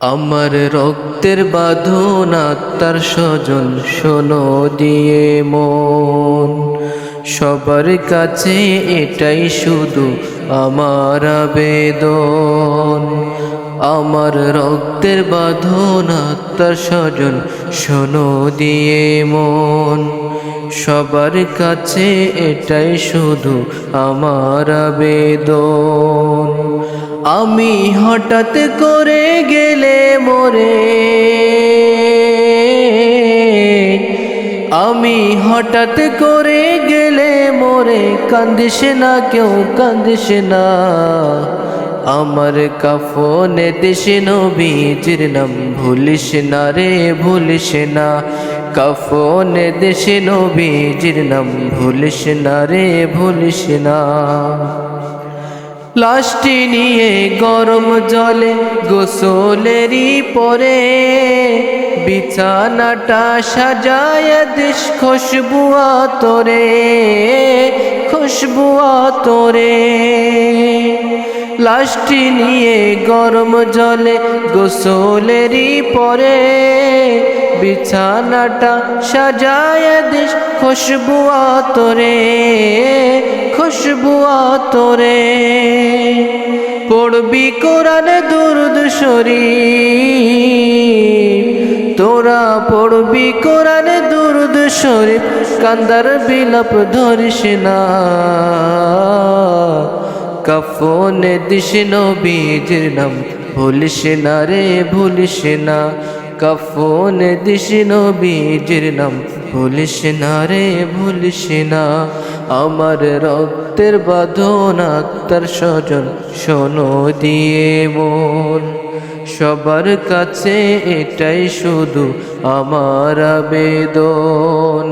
আমার রক্তের বাঁধন আত্মার স্বজন শোনো দিয়ে মন। সবার কাছে এটাই শুধু আমার আবেদন। আমার রক্তের বাঁধন আত্মার স্বজন শোনো দিয়ে মন। সবার কাছে এটাই শুধু আমার আবেদন। আমি হঠাৎ করে গেলে মোরে। আমি হঠাৎ করে গেলে মোরে। কান্দিস না কেউ, কান্দিস না। আমার কাফনে দেশে নবীজির নাম ভুলিস না রে, ভুলিস না। কাফনে দেশে নবীজির নাম ভুলিস না রে, ভুলিস না। লাশটি নিয়ে গরম জলে গোসলেরই পরে বিছানাটা সাজায় দিস খুশবুয়া তোরে। খুশবুয়া তোরে লাশটি নিয়ে গরম জলে গোসলেরই পরে বিছানাটা সাজায় দিস খুশবুয়া তোরে খুশবুয়া তোরে পড়বি কোরআন দুরুদ শরীফ। তোরা পড়বি কোরআন দুরুদ শরীফ, কান্দার বিলাপ ধরিস না। কাফনে দিস নবীজির নাম, ভুলিস না রে, ভুলিস না। কাফনে দিস নবীজির নাম, ভুলিস না রে, ভুলিস না। আমার রক্তের বাঁধন আত্মার স্বজন, শোনো দিয়ে মন। সবার কাছে এটাই শুধু আমার আবেদন।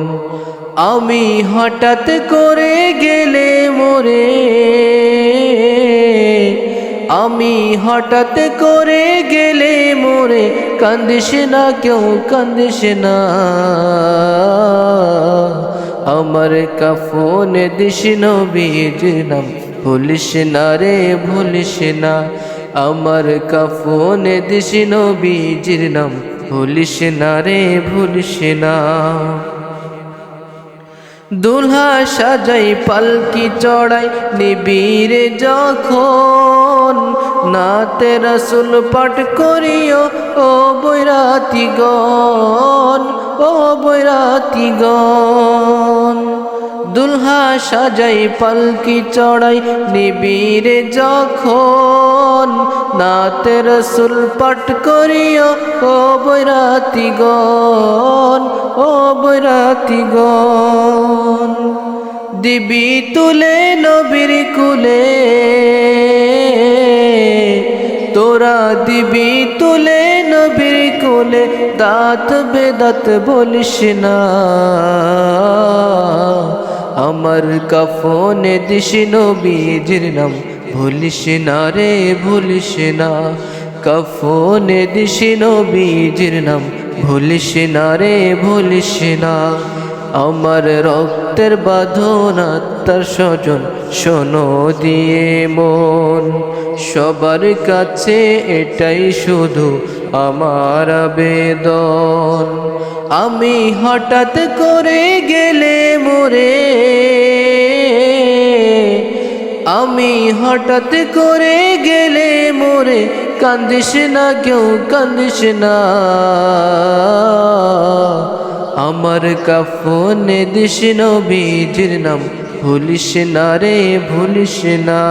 আমি হঠাৎ করে গেলে মোরে, আমি হঠাৎ করে গেলে মোরে, কান্দিস না কেউ, কান্দিস না। আমার কাফনে দিস নবীর নাম ভুলিস না রে, ভুলিস না। আমার কাফনে দিস নবীজির নাম। ভুলিস না রে, ভুলিস না। দুলহা সাজাই, পালকি চড়াই নিবিরে যখন নাতে রসুল পাঠ করিও, ও বৈরাতিগণ ও বৈরাতিগণ। দুলহা সাজাই, পালকি চড়াই নিবিরে যখন নাতে রসুল পাঠ করিও, ও বৈরাতিগণ ও বৈরাতিগণ, দিবি তুলে নবীর কুলে, তোরা দিবি তুলে নবীর কোলে, দাঁত বেদাত বলিস না। আমার কাফনে দিস নবীজির নাম। ভুলিস না রে, ভুলিস না। কাফনে দিস নবীজির নাম। ভুলিস না রে, ভুলিস না। আমার রক্তের বাঁধন আত্মার স্বজন শোনো দিয়ে মন। সবার কাছে এটাই শুধু আমার আবেদন। আমি হঠাৎ করে গেলে মোরে। আমি হঠাৎ করে গেলে মোরে, কান্দিস না কেউ, কান্দিস না। আমার কাফনে দিস নবীজির নাম, ভুলিস না রে, ভুলিস না।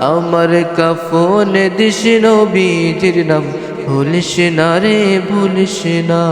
আমার কাফনে দিস নবীজির নাম, ভুলিস না রে, ভুলিস না।